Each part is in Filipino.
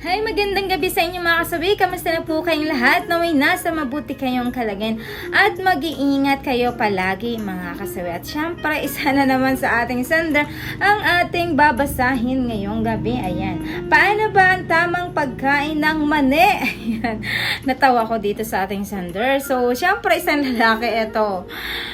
Hi, magandang gabi sa inyo mga kasabi. Kamusta na po kayong lahat? Naway nasa mabuti kayong kalagin at mag-iingat kayo palagi mga kasabi. At syempre, isa na naman sa ating sender ang ating babasahin ngayong gabi. Ayan. Paano ba ang tamang pagkain ng mani? Ayan. Natawa ko dito sa ating sender. So, syempre, isang lalaki ito.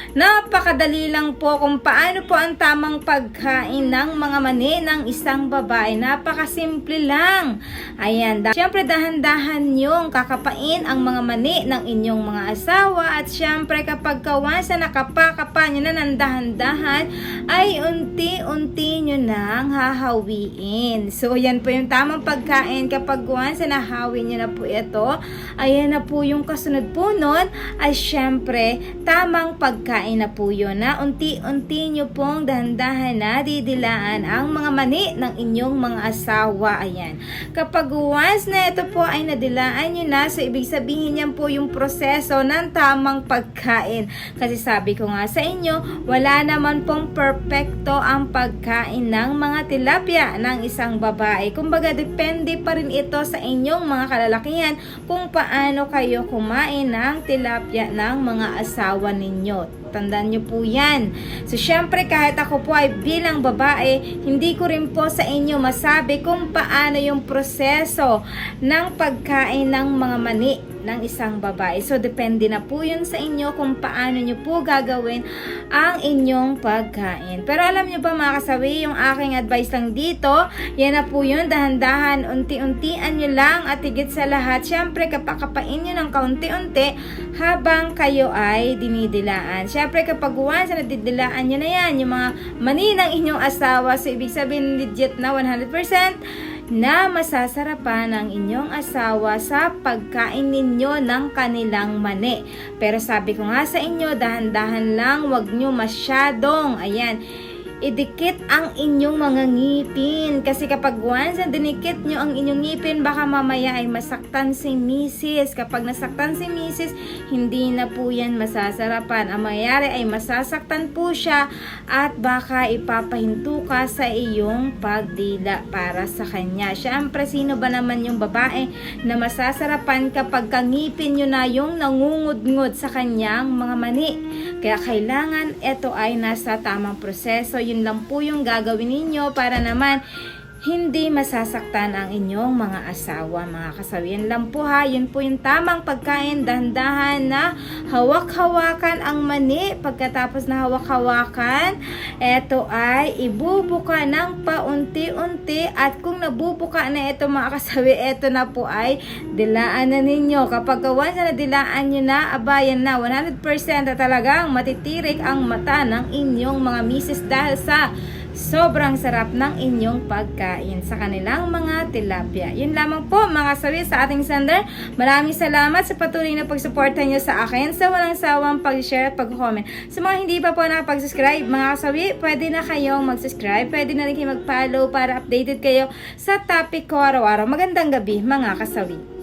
Napakadali lang po kung paano po ang tamang pagkain ng mga mani ng isang babae. Napakasimple lang. Ayan, da- syempre dahan-dahan yung kakapain ang mga mani ng inyong mga asawa at syempre kapag kawasan nakapakapa nyo na ng dahan-dahan ay unti-unti nyo nang hahawiin. So, yan po yung tamang pagkain kapag once na nahawi nyo na po ito, ayan na po yung kasunod po nun ay syempre tamang pagkain na po yun na unti-unti nyo pong dahan-dahan na didilaan ang mga mani ng inyong mga asawa. Ayan. Kapag once na ito po ay nadilaan nyo na, so ibig sabihin yan po yung proseso ng tamang pagkain. Kasi sabi ko nga sa inyo, wala naman pong perfecto ang pagkain ng mga tilapia ng isang babae. Kumbaga, depende pa rin ito sa inyong mga kalalakihan kung paano kayo kumain ng tilapia ng mga asawa ninyo. Tandaan nyo po yan. So, syempre, kahit ako po ay bilang babae, hindi ko rin po sa inyo masabi kung paano yung proseso ng pagkain ng mga mani ng isang babae. So, depende na po yun sa inyo kung paano nyo po gagawin ang inyong pagkain. Pero alam nyo ba mga kasawi, yung aking advice lang dito, yan na po yun, dahan-dahan, unti-untian nyo lang at higit sa lahat, syempre kapakapain nyo ng kaunti-unti habang kayo ay dinidilaan. Syempre kapag once na didilaan nyo na yan, yung mga mani ng inyong asawa, so ibig sabihin legit na 100%, na masasarapan ng inyong asawa sa pagkain ninyo ng kanilang mani. Pero sabi ko nga sa inyo, dahan-dahan lang, wag nyo masyadong, ayan, idikit ang inyong mga ngipin. Kasi kapag once na dinikit nyo ang inyong ngipin, baka mamaya ay masaktan si misis. Kapag nasaktan si misis, hindi na po yan masasarapan. Ang mangyayari ay masasaktan po siya at baka ipapahinto ka sa iyong pagdila para sa kanya. Siyempre, sino ba naman yung babae na masasarapan kapag kangipin nyo na yung nangungudngod sa kanyang mga mani? Kaya kailangan ito ay nasa tamang proseso. Yun lang po yung gagawin ninyo para naman hindi masasaktan ang inyong mga asawa, mga kasawian lang po ha. Yun po yung tamang pagkain, dahan-dahan na hawak-hawakan ang mani. Pagkatapos na hawak-hawakan, eto ay ibubuka ng paunti-unti at kung nabubuka na ito mga kasawi, eto na po ay dilaan na ninyo. Kapag once na dilaan nyo na, abayan na 100% na talagang matitirik ang mata ng inyong mga misis dahil sa sobrang sarap ng inyong pagkain sa kanilang mga tilapia. Yun lamang po mga sawi sa ating sender. Maraming salamat sa patuloy na pagsuporta nyo sa akin sa walang sawang pag-share at pag-comment. Sa mga hindi pa po nakapag-subscribe, mga kasawi, pwede na kayong mag-subscribe. Pwede na rin kayo mag-follow para updated kayo sa topic ko araw-araw. Magandang gabi mga kasawi.